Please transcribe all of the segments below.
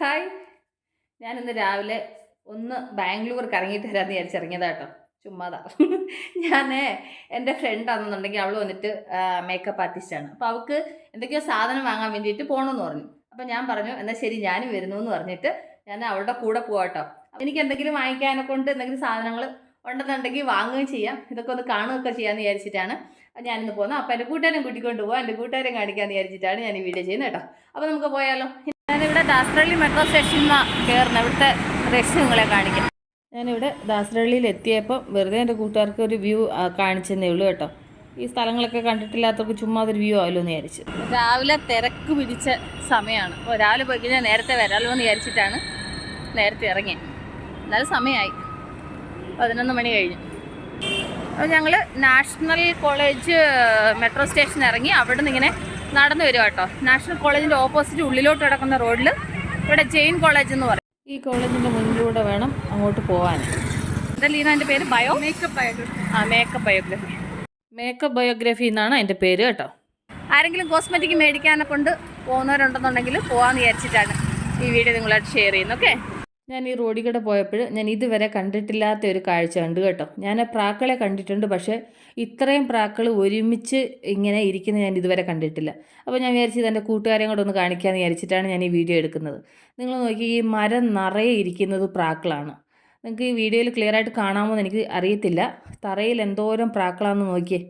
Hi. ഞാനിന്ന് രാവിലെ ഒന്ന് ബാംഗ്ലൂർ കറങ്ങിയിട്ട് വരാമെന്ന് വിചാരിച്ചിറങ്ങിയതാ കേട്ടോ. ചുമ്മാതാ. ഞാൻ എന്റെ ഫ്രണ്ട് ആണെന്നുണ്ടെങ്കിൽ അവൾ വന്നിട്ട് മേക്കപ്പ് ആർട്ടിസ്റ്റാണ് അപ്പോൾ അവൾക്ക് എന്തൊക്കെയോ സാധനം വാങ്ങാൻ വേണ്ടിയിട്ട് പോകണമെന്ന് പറഞ്ഞു. അപ്പോൾ ഞാൻ പറഞ്ഞു എന്നാൽ ശരി ഞാനും വരുന്നു എന്ന് പറഞ്ഞിട്ട് ഞാൻ അവളുടെ കൂടെ പോവാട്ടോ എനിക്ക് എന്തെങ്കിലും വാങ്ങിക്കാനെ കൊണ്ട് എന്തെങ്കിലും സാധനങ്ങൾ ഉണ്ടെന്നുണ്ടെങ്കിൽ വാങ്ങുകയും ചെയ്യാം. ഇതൊക്കെ ഒന്ന് കാണുകയൊക്കെ ചെയ്യാമെന്ന് വിചാരിച്ചിട്ടാണ് ഞാനിന്ന് പോകുന്നത് അപ്പോൾ എന്റെ കൂട്ടുകാരും കൂട്ടിക്കൊണ്ട് പോകാം എന്റെ കൂട്ടുകാരെ കാണിക്കാമെന്ന് വിചാരിച്ചിട്ടാണ് ഞാൻ ഈ വീഡിയോ ചെയ്യുന്നത് കേട്ടോ. അപ്പോൾ നമുക്ക് പോയാലോ? ഞാനിവിടെ ദാസരള്ളി മെട്രോ സ്റ്റേഷനിൽ നിന്നാണ് കയറുന്നത് ഇവിടുത്തെ ദൃശ്യം നിങ്ങളെ കാണിക്കാം. ഞാനിവിടെ ദാസരള്ളിയിൽ എത്തിയപ്പോൾ വെറുതെ എന്റെ കൂട്ടുകാർക്ക് ഒരു വ്യൂ കാണിച്ചെന്നേ ഉള്ളൂ കേട്ടോ. ഈ സ്ഥലങ്ങളൊക്കെ കണ്ടിട്ടില്ലാത്തവർക്ക് ചുമ്മാ ഒരു വ്യൂ ആയല്ലോ എന്ന് വിചാരിച്ചു. രാവിലെ തിരക്ക് പിടിച്ച സമയമാണ് അപ്പോൾ രാവിലെ പോയി കഴിഞ്ഞാൽ നേരത്തെ വരാമല്ലോ എന്ന് വിചാരിച്ചിട്ടാണ് നേരത്തെ ഇറങ്ങിയത് എന്നാലും സമയമായി പതിനൊന്ന് മണി കഴിഞ്ഞു. അപ്പോൾ ഞങ്ങൾ നാഷണൽ കോളേജ് മെട്രോ സ്റ്റേഷൻ ഇറങ്ങി. അവിടെ നിന്ന് ഇങ്ങനെ നടന്നു വരും കേട്ടോ. നാഷണൽ കോളേജിന്റെ ഓപ്പോസിറ്റ് ഉള്ളിലോട്ട് കിടക്കുന്ന റോഡിൽ ഇവിടെ ജെയിൻ കോളേജ് എന്ന് പറയും. ഈ കോളേജിന്റെ മുന്നിലൂടെ വേണം അങ്ങോട്ട് പോകാൻ എന്റെ ലീന എന്റെ പേര്? ബയോ മേക്കപ്പ് ബയോഗ്രഫി ആ മേക്കപ്പ് ബയോഗ്രഫി മേക്കപ്പ് ബയോഗ്രഫി എന്നാണ് എന്റെ പേര് കേട്ടോ. ആരെങ്കിലും കോസ്മെറ്റിക് മേടിക്കാനെ കൊണ്ട് പോകുന്നവരുണ്ടെന്നുണ്ടെങ്കിൽ പോകാമെന്ന് വിചാരിച്ചിട്ടാണ് ഈ വീഡിയോ നിങ്ങളായിട്ട് ഷെയർ ചെയ്യുന്നത് ഓക്കെ ഞാൻ ഈ റോഡിൽ കൂടെ പോയപ്പോൾ ഞാൻ ഇതുവരെ കണ്ടിട്ടില്ലാത്ത ഒരു കാഴ്ച കണ്ടു കേട്ടോ. ഞാൻ പ്രാക്കളെ കണ്ടിട്ടുണ്ട് പക്ഷേ ഇത്രയും പ്രാക്കൾ ഒരുമിച്ച് ഇങ്ങനെ ഇരിക്കുന്നത് ഞാൻ ഇതുവരെ കണ്ടിട്ടില്ല. അപ്പോൾ ഞാൻ വിചാരിച്ചത് എന്റെ കൂട്ടുകാരെയും കൂടെ ഒന്ന് കാണിക്കാമെന്ന് വിചാരിച്ചിട്ടാണ് ഞാൻ ഈ വീഡിയോ എടുക്കുന്നത്. നിങ്ങൾ നോക്കി ഈ മരം നിറയെ ഇരിക്കുന്നത് പ്രാക്കളാണ്. നിങ്ങൾക്ക് ഈ വീഡിയോയിൽ ക്ലിയർ ആയിട്ട് കാണാമോ എന്ന് എനിക്ക് അറിയത്തില്ല. തറയിൽ എന്തോരം പ്രാക്കളാണെന്ന് നോക്കിയേ.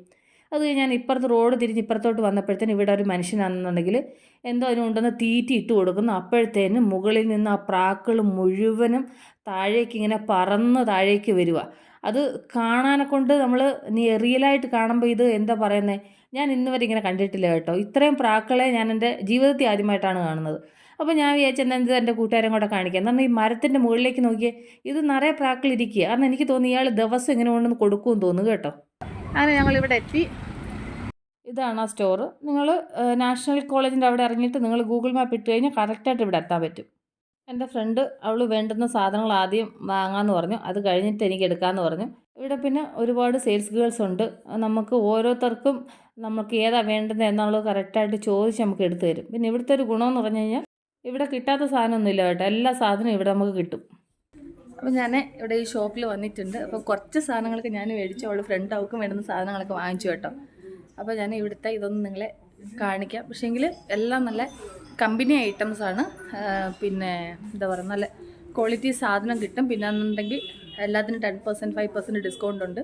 അത് ഞാൻ ഇപ്പുറത്ത് റോഡ് തിരിഞ്ഞ് ഇപ്പുറത്തോട്ട് വന്നപ്പോഴത്തേന് ഇവിടെ ഒരു മനുഷ്യനാണെന്നുണ്ടെങ്കിൽ എന്തോ അതിനുണ്ടെന്ന് തീറ്റി ഇട്ട് കൊടുക്കുന്നു. അപ്പോഴത്തേനും മുകളിൽ നിന്ന് ആ പ്രാക്കൾ മുഴുവനും താഴേക്ക് ഇങ്ങനെ പറന്ന് താഴേക്ക് വരിക അത് കാണാനെ കൊണ്ട് നമ്മൾ നീ റിയലായിട്ട് കാണുമ്പോൾ ഇത് എന്താ പറയുന്നത് ഞാൻ ഇന്ന് വരെ ഇങ്ങനെ കണ്ടിട്ടില്ല കേട്ടോ. ഇത്രയും പ്രാക്കളെ ഞാൻ എന്റെ ജീവിതത്തിൽ ആദ്യമായിട്ടാണ് കാണുന്നത്. അപ്പോൾ ഞാൻ വിചാരിച്ചു എന്നാൽ ഇത് എന്റെ കൂട്ടുകാരും കൂടെ കാണിക്കാം. എന്നാൽ ഈ മരത്തിന്റെ മുകളിലേക്ക് നോക്കിയേ. ഇത് നിറയെ പ്രാക്കളിരിക്കുക കാരണം എനിക്ക് തോന്നി ഇയാൾ ദിവസം ഇങ്ങനെ കൊണ്ടുവന്ന് കൊടുക്കുമെന്ന് തോന്നുന്നു കേട്ടോ. അങ്ങനെ ഞങ്ങളിവിടെ എത്തി. ഇതാണ് ആ സ്റ്റോർ നിങ്ങൾ നാഷണൽ കോളേജിന്റെ അവിടെ ഇറങ്ങിയിട്ട് നിങ്ങൾ ഗൂഗിൾ മാപ്പ് ഇട്ട് കഴിഞ്ഞാൽ കറക്റ്റായിട്ട് ഇവിടെ എത്താൻ പറ്റും. എന്റെ ഫ്രണ്ട് അവൾ വേണ്ടുന്ന സാധനങ്ങൾ ആദ്യം വാങ്ങാമെന്ന് പറഞ്ഞു. അത് കഴിഞ്ഞിട്ട് എനിക്ക് എടുക്കാമെന്ന് പറഞ്ഞു. ഇവിടെ പിന്നെ ഒരുപാട് സെയിൽസ് ഗേൾസ് ഉണ്ട്. നമുക്ക് ഓരോരുത്തർക്കും നമുക്ക് ഏതാ വേണ്ടത് എന്നുള്ളത് കറക്റ്റായിട്ട് ചോദിച്ച് നമുക്ക് എടുത്തു തരും. പിന്നെ ഇവിടുത്തെ ഒരു ഗുണമെന്ന് പറഞ്ഞു കഴിഞ്ഞാൽ ഇവിടെ കിട്ടാത്ത സാധനമൊന്നുമില്ല കേട്ടോ. എല്ലാ സാധനവും ഇവിടെ നമുക്ക് കിട്ടും. അപ്പോൾ ഞാൻ ഇവിടെ ഈ ഷോപ്പിൽ വന്നിട്ടുണ്ട്. അപ്പോൾ കുറച്ച് സാധനങ്ങളൊക്കെ ഞാൻ മേടിച്ചു. അവൾ ഫ്രണ്ട് അവൾക്കും വേണ്ടുന്ന സാധനങ്ങളൊക്കെ വാങ്ങിച്ചു കേട്ടോ. അപ്പോൾ ഞാൻ ഇവിടുത്തെ ഇതൊന്നും നിങ്ങളെ കാണിക്കാം. പക്ഷേങ്കിൽ എല്ലാം നല്ല കമ്പനി ഐറ്റംസ് ആണ്. പിന്നെ എന്താ പറയുക നല്ല ക്വാളിറ്റി സാധനം കിട്ടും. പിന്നെ എന്നുണ്ടെങ്കിൽ എല്ലാത്തിനും ten percent five percent discount ഉണ്ട്.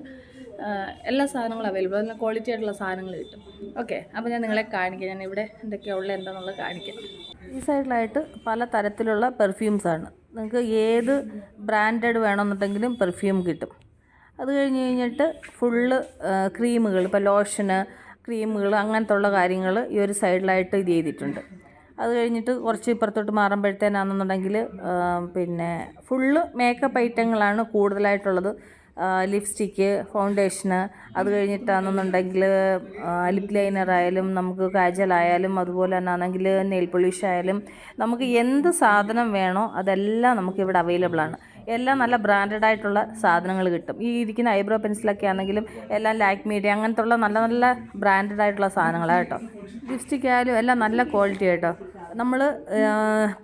എല്ലാ സാധനങ്ങളും അവൈലബിൾ നല്ല ക്വാളിറ്റി ആയിട്ടുള്ള സാധനങ്ങൾ കിട്ടും. ഓക്കെ അപ്പോൾ ഞാൻ നിങ്ങളെ കാണിക്കാം. ഞാൻ ഇവിടെ എന്തൊക്കെയാണ് ഉള്ളത് എന്താണെന്നുള്ളത് കാണിക്കാം. ഈ സൈഡിലായിട്ട് പല തരത്തിലുള്ള പെർഫ്യൂംസ് ആണ്. നിങ്ങൾക്ക് ഏത് ബ്രാൻഡഡ് വേണമെന്നുണ്ടെങ്കിലും പെർഫ്യൂം കിട്ടും. അത് കഴിഞ്ഞ് കഴിഞ്ഞിട്ട് ഫുള്ള് ക്രീമുകൾ ഇപ്പോൾ ലോഷന് ക്രീമുകൾ അങ്ങനത്തെ ഉള്ള കാര്യങ്ങൾ ഈ ഒരു സൈഡിലായിട്ട് ഇത് ചെയ്തിട്ടുണ്ട്. അത് കഴിഞ്ഞിട്ട് കുറച്ച് ഇപ്പുറത്തോട്ട് മാറുമ്പോഴത്തേനാണെന്നുണ്ടെങ്കിൽ പിന്നെ ഫുള്ള് മേക്കപ്പ് ഐറ്റങ്ങളാണ് കൂടുതലായിട്ടുള്ളത്. ലിപ്സ്റ്റിക്ക് ഫൗണ്ടേഷന് അത് കഴിഞ്ഞിട്ടാണെന്നുണ്ടെങ്കിൽ ലിപ് ലൈനർ ആയാലും നമുക്ക് കാജലായാലും അതുപോലെ തന്നെ ആണെങ്കിൽ നെയിൽ പോളിഷ് ആയാലും നമുക്ക് എന്ത് സാധനം വേണോ അതെല്ലാം നമുക്ക് ഇവിടെ അവൈലബിൾ ആണ്. എല്ലാം നല്ല ബ്രാൻഡഡ് ആയിട്ടുള്ള സാധനങ്ങൾ കിട്ടും. ഈ ഇരിക്കുന്ന ഐബ്രോ പെൻസിലൊക്കെ ആണെങ്കിലും എല്ലാം ലാക്ക് മീഡിയ അങ്ങനത്തെ ഉള്ള നല്ല നല്ല ബ്രാൻഡഡ് ആയിട്ടുള്ള സാധനങ്ങളാണ് കേട്ടോ. ലിപ്സ്റ്റിക്ക് ആയാലും എല്ലാം നല്ല ക്വാളിറ്റി കേട്ടോ നമ്മൾ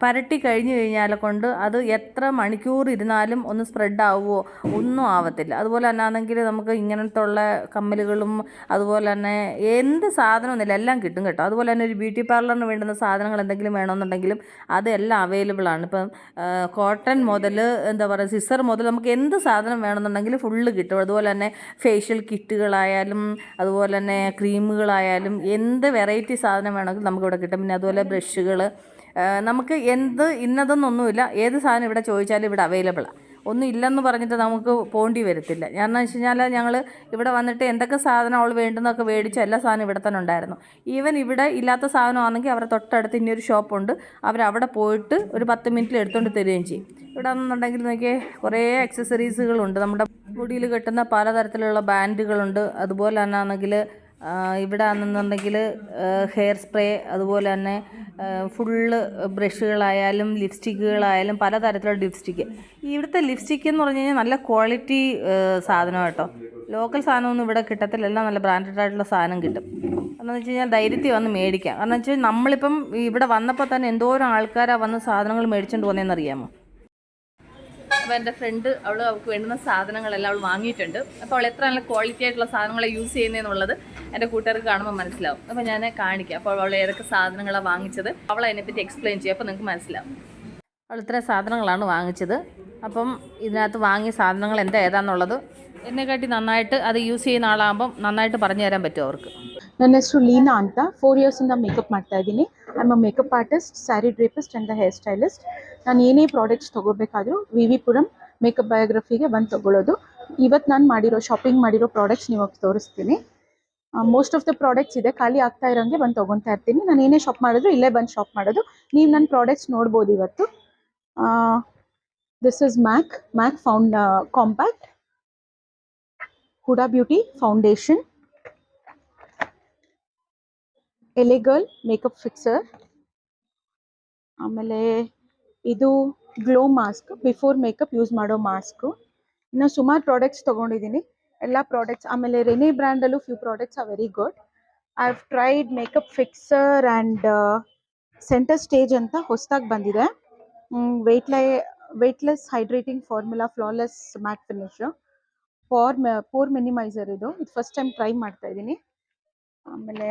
പരട്ടി കഴിഞ്ഞു കഴിഞ്ഞാൽ കൊണ്ട് അത് എത്ര മണിക്കൂർ ഇരുന്നാലും ഒന്ന് സ്പ്രെഡ് ആവുമോ ഒന്നും ആവത്തില്ല. അതുപോലെ തന്നെ ആണെങ്കിൽ നമുക്ക് ഇങ്ങനത്തെ ഉള്ള കമ്മലുകളും അതുപോലെ തന്നെ എന്ത് സാധനമൊന്നുമില്ല എല്ലാം കിട്ടും കേട്ടോ. അതുപോലെ തന്നെ ഒരു ബ്യൂട്ടി പാർലറിന് വേണ്ടുന്ന സാധനങ്ങൾ എന്തെങ്കിലും വേണമെന്നുണ്ടെങ്കിലും അതെല്ലാം അവൈലബിൾ ആണ്. ഇപ്പം കോട്ടൺ മുതൽ എന്താ പറയുക സിസർ മുതൽ നമുക്ക് എന്ത് സാധനം വേണമെന്നുണ്ടെങ്കിൽ ഫുള്ള് കിട്ടും. അതുപോലെ തന്നെ ഫേഷ്യൽ കിറ്റുകളായാലും അതുപോലെ തന്നെ ക്രീമുകളായാലും എന്ത് വെറൈറ്റി സാധനം വേണമെങ്കിലും നമുക്കിവിടെ കിട്ടും. പിന്നെ അതുപോലെ ബ്രഷുകൾ നമുക്ക് എന്ത് ഇന്നതെന്നൊന്നുമില്ല. ഏത് സാധനം ഇവിടെ ചോദിച്ചാലും ഇവിടെ അവൈലബിളാണ് ഒന്നും ഇല്ലെന്ന് പറഞ്ഞിട്ട് നമുക്ക് പോണ്ടി വരത്തില്ല. കാരണം വെച്ച് കഴിഞ്ഞാൽ ഞങ്ങൾ ഇവിടെ വന്നിട്ട് എന്തൊക്കെ സാധനം അവൾ വേണ്ടെന്നൊക്കെ മേടിച്ച് എല്ലാ സാധനവും ഇവിടെ തന്നെ ഉണ്ടായിരുന്നു. ഈവൻ ഇവിടെ ഇല്ലാത്ത സാധനമാണെങ്കിൽ അവരുടെ തൊട്ടടുത്ത് ഇനിയൊരു ഷോപ്പുണ്ട്. അവരവിടെ പോയിട്ട് ഒരു പത്ത് മിനിറ്റിൽ എടുത്തുകൊണ്ട് തരികയും ചെയ്യും. ഇവിടെ എന്നുണ്ടെങ്കിൽ നോക്കിയേ കുറേ അക്സസറീസുകളുണ്ട് നമ്മുടെ മുടിയിൽ കെട്ടുന്ന പലതരത്തിലുള്ള ബാൻഡുകളുണ്ട് അതുപോലെ തന്നെ ആണെങ്കിൽ ഇവിടെ ആണെന്നുണ്ടെങ്കിൽ ഹെയർ സ്പ്രേ അതുപോലെ തന്നെ ഫുള്ള് ബ്രഷുകളായാലും ലിപ്സ്റ്റിക്കുകളായാലും പലതരത്തിലുള്ള ലിപ്സ്റ്റിക്ക് ഇവിടുത്തെ ലിപ്സ്റ്റിക്ക് എന്ന് പറഞ്ഞു കഴിഞ്ഞാൽ നല്ല ക്വാളിറ്റി സാധനം കേട്ടോ. ലോക്കൽ സാധനമൊന്നും ഇവിടെ കിട്ടത്തില്ല. എല്ലാം നല്ല ബ്രാൻഡഡ് ആയിട്ടുള്ള സാധനം കിട്ടും. കാരണം വെച്ച് കഴിഞ്ഞാൽ ധൈര്യത്തിൽ വന്ന് മേടിക്കാം. കാരണം വെച്ചാൽ നമ്മളിപ്പം ഇവിടെ വന്നപ്പോൾ തന്നെ എന്തോരം ആൾക്കാരാണ് വന്ന് സാധനങ്ങൾ മേടിച്ചുകൊണ്ട് പോകുന്നതെന്ന് അറിയാമോ? അപ്പോൾ എന്റെ ഫ്രണ്ട് അവൾ അവൾക്ക് വേണ്ടുന്ന സാധനങ്ങളെല്ലാം അവൾ വാങ്ങിയിട്ടുണ്ട്. അപ്പോൾ അവൾ എത്ര നല്ല ക്വാളിറ്റി ആയിട്ടുള്ള സാധനങ്ങളെ യൂസ് ചെയ്യുന്നതെന്നുള്ളത് എന്റെ കൂട്ടുകാർക്ക് കാണുമ്പോൾ മനസ്സിലാവും. അപ്പോൾ ഞാൻ കാണിക്കാം. അപ്പോൾ അവൾ ഏതൊക്കെ സാധനങ്ങളാണ് വാങ്ങിച്ചത്. അവൾ അതിനെപ്പറ്റി എക്സ്പ്ലെയിൻ ചെയ്യും. അപ്പോൾ നിങ്ങൾക്ക് മനസ്സിലാവും. അവൾ ഇത്ര സാധനങ്ങളാണ് വാങ്ങിച്ചത്. അപ്പം ഇതിനകത്ത് വാങ്ങിയ സാധനങ്ങൾ എന്താ ഏതാന്നുള്ളത് എന്നെക്കാട്ടി നന്നായിട്ട് അത് യൂസ് ചെയ്യുന്ന ആളാകുമ്പം നന്നായിട്ട് പറഞ്ഞു തരാൻ പറ്റും അവർക്ക്. നെക്സ്റ്റ് ലീന ಅಂತ. ಫೋರ್ ಇಯರ್ಸಿಂದ ಮೇಕಪ್ ಮಾಡ್ತಾ ಇದ್ದೀನಿ. Am a makeup artist sari drapist and the hair stylist ನಾನು ಏನೇ ಪ್ರಾಡಕ್ಟ್ಸ್ ತೊಗೋಬೇಕಾದ್ರೂ ವಿ ವಿ ಪುರಂ ಮೇಕಪ್ ಬಯೋಗ್ರಫಿಗೆ ಬಂದು ತೊಗೊಳ್ಳೋದು ಇವತ್ತು ನಾನು ಮಾಡಿರೋ ಶಾಪಿಂಗ್ ಮಾಡಿರೋ ಪ್ರಾಡಕ್ಟ್ಸ್ ನೀವು ತೋರಿಸ್ತೀನಿ. ಮೋಸ್ಟ್ ಆಫ್ ದ ಪ್ರಾಡಕ್ಟ್ಸ್ ಇದೆ. ಖಾಲಿ ಆಗ್ತಾ ಇರೋಂಗೆ ಬಂದು ತೊಗೊತಾ ಇರ್ತೀನಿ. ನಾನು ಏನೇ ಶಾಪ್ ಮಾಡಿದ್ರು ಇಲ್ಲೇ ಬಂದು ಶಾಪ್ ಮಾಡೋದು. ನೀವು ನನ್ನ ಪ್ರಾಡಕ್ಟ್ಸ್ ನೋಡ್ಬೋದು ಇವತ್ತು. This is MAC MAC found compact Huda beauty foundation LA Girl makeup fixer. ಆಮೇಲೆ ಇದು glow mask, before makeup use ಮಾಡೋ ಮಾಸ್ಕು. ಇನ್ನು ಸುಮಾರು ಪ್ರಾಡಕ್ಟ್ಸ್ ತೊಗೊಂಡಿದ್ದೀನಿ ಎಲ್ಲ ಪ್ರಾಡಕ್ಟ್ಸ್, ಆಮೇಲೆ Rennie ಬ್ರ್ಯಾಂಡಲ್ಲೂ few products are very good. I have tried makeup fixer and centre stage ಅಂತ ಹೊಸದಾಗಿ ಬಂದಿದೆ. ವೆಯ್ಟ್ಲೈ weightless hydrating formula flawless matte finish for pore minimiser ಇದು. ಇದು ಫಸ್ಟ್ ಟೈಮ್ ಟ್ರೈ ಮಾಡ್ತಾ ಇದ್ದೀನಿ ಆಮೇಲೆ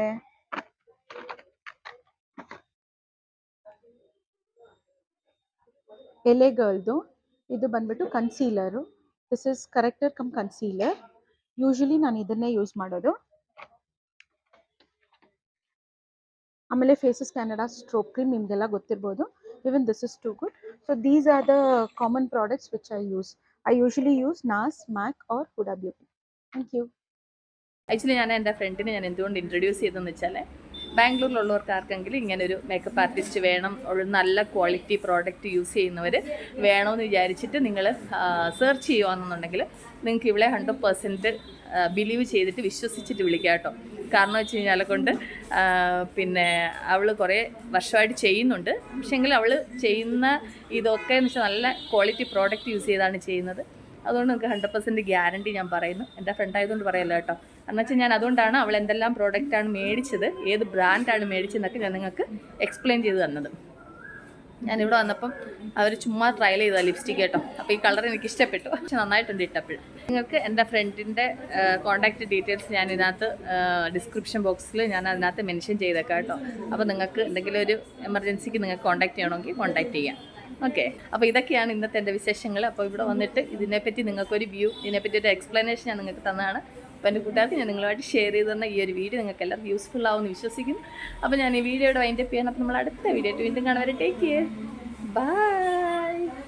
ಎಲೆಗಳ್ದು ಇದು ಬಂದ್ಬಿಟ್ಟು concealer this is corrector cum concealer usually ನಾನು ಇದನ್ನೇ ಯೂಸ್ ಮಾಡೋದು ಆಮೇಲೆ ಫೇಸಸ್ ಕ್ಯಾನಡಾ ಸ್ಟ್ರೋಕ್ ಕ್ರೀಮ್ ನಿಮಗೆಲ್ಲ ಗೊತ್ತಿರ್ಬೋದು even this is too good so these are the common products which I use I usually use NARS MAC or Huda Beauty thank you actually ഞാൻ എൻ്റെ ഫ്രണ്ടിനെ ഞാൻ എന്തുകൊണ്ട് ഇൻട്രൊഡ്യൂസ് ചെയ്തതെന്ന് വെച്ചാൽ ബാംഗ്ലൂരിലുള്ളവർക്ക് ആർക്കെങ്കിലും ഇങ്ങനെ ഒരു മേക്കപ്പ് ആർട്ടിസ്റ്റ് വേണം ഒരു നല്ല ക്വാളിറ്റി പ്രോഡക്റ്റ് യൂസ് ചെയ്യുന്നവർ വേണമെന്ന് വിചാരിച്ചിട്ട് നിങ്ങൾ സെർച്ച് ചെയ്യുകയാണെന്നുണ്ടെങ്കിൽ നിങ്ങൾക്ക് ഇവിടെ ഹൺഡ്രഡ് പെർസെന്റ് ബിലീവ് ചെയ്തിട്ട് വിശ്വസിച്ചിട്ട് വിളിക്കാം കേട്ടോ. കാരണം വെച്ച് കഴിഞ്ഞാൽ കൊണ്ട് പിന്നെ അവൾ കുറേ വർഷമായിട്ട് ചെയ്യുന്നുണ്ട്. പക്ഷേങ്കിൽ അവൾ ചെയ്യുന്ന ഇതൊക്കെ എന്ന് വെച്ചാൽ നല്ല ക്വാളിറ്റി പ്രോഡക്റ്റ് യൂസ് ചെയ്താണ് ചെയ്യുന്നത്. അതുകൊണ്ട് നിങ്ങൾക്ക് ഹൺഡ്രഡ് പെർസെന്റ് ഗ്യാരണ്ടി ഞാൻ പറയുന്നു. എന്റെ ഫ്രണ്ട് ആയതുകൊണ്ട് പറയല്ലോ കേട്ടോ. എന്നു വെച്ചാൽ ഞാൻ അതുകൊണ്ടാണ് അവൾ എന്തെല്ലാം പ്രോഡക്റ്റാണ് മേടിച്ചത് ഏത് ബ്രാൻഡാണ് മേടിച്ചതെന്നൊക്കെ ഞാൻ നിങ്ങൾക്ക് എക്സ്പ്ലെയിൻ ചെയ്ത് തന്നത്. ഞാനിവിടെ വന്നപ്പം അവർ ചുമ്മാ ട്രയൽ ചെയ്ത ലിപ്സ്റ്റിക് കേട്ടോ. അപ്പോൾ ഈ കളർ എനിക്ക് ഇഷ്ടപ്പെട്ടു. പക്ഷെ നന്നായിട്ടുണ്ട് ഇട്ടപ്പോഴും നിങ്ങൾക്ക് എന്റെ ഫ്രണ്ടിന്റെ കോൺടാക്റ്റ് ഡീറ്റെയിൽസ് ഞാൻ ഇതിനകത്ത് ഡിസ്ക്രിപ്ഷൻ ബോക്സിൽ ഞാൻ അതിനകത്ത് മെൻഷൻ ചെയ്തേക്കാം കേട്ടോ. അപ്പോൾ നിങ്ങൾക്ക് എന്തെങ്കിലും ഒരു എമർജൻസിക്ക് നിങ്ങൾക്ക് കോൺടാക്ട് ചെയ്യണമെങ്കിൽ കോൺടാക്ട് ചെയ്യാം. ഓക്കെ. അപ്പോൾ ഇതൊക്കെയാണ് ഇന്നത്തെ എന്റെ വിശേഷങ്ങൾ. അപ്പോൾ ഇവിടെ വന്നിട്ട് ഇതിനെപ്പറ്റി നിങ്ങൾക്കൊരു വ്യൂ ഇതിനെപ്പറ്റി ഒരു എക്സ്പ്ലനേഷൻ ഞാൻ നിങ്ങൾക്ക് തന്നതാണ്. അപ്പോൾ എന്റെ കൂട്ടുകാർക്ക് ഞാൻ നിങ്ങളുമായിട്ട് ഷെയർ ചെയ്ത് തന്ന ഈ ഒരു വീഡിയോ നിങ്ങൾക്ക് എല്ലാം യൂസ്ഫുൾ ആവുമെന്ന് വിശ്വസിക്കുന്നു. അപ്പോൾ ഞാൻ ഈ വീഡിയോയുടെ വൈൻഡപ്പ് ചെയ്യാൻ അപ്പോൾ നമ്മൾ അടുത്ത വീഡിയോ വീണ്ടും കാണുവരെ ടേക്ക് കെയർ ബൈ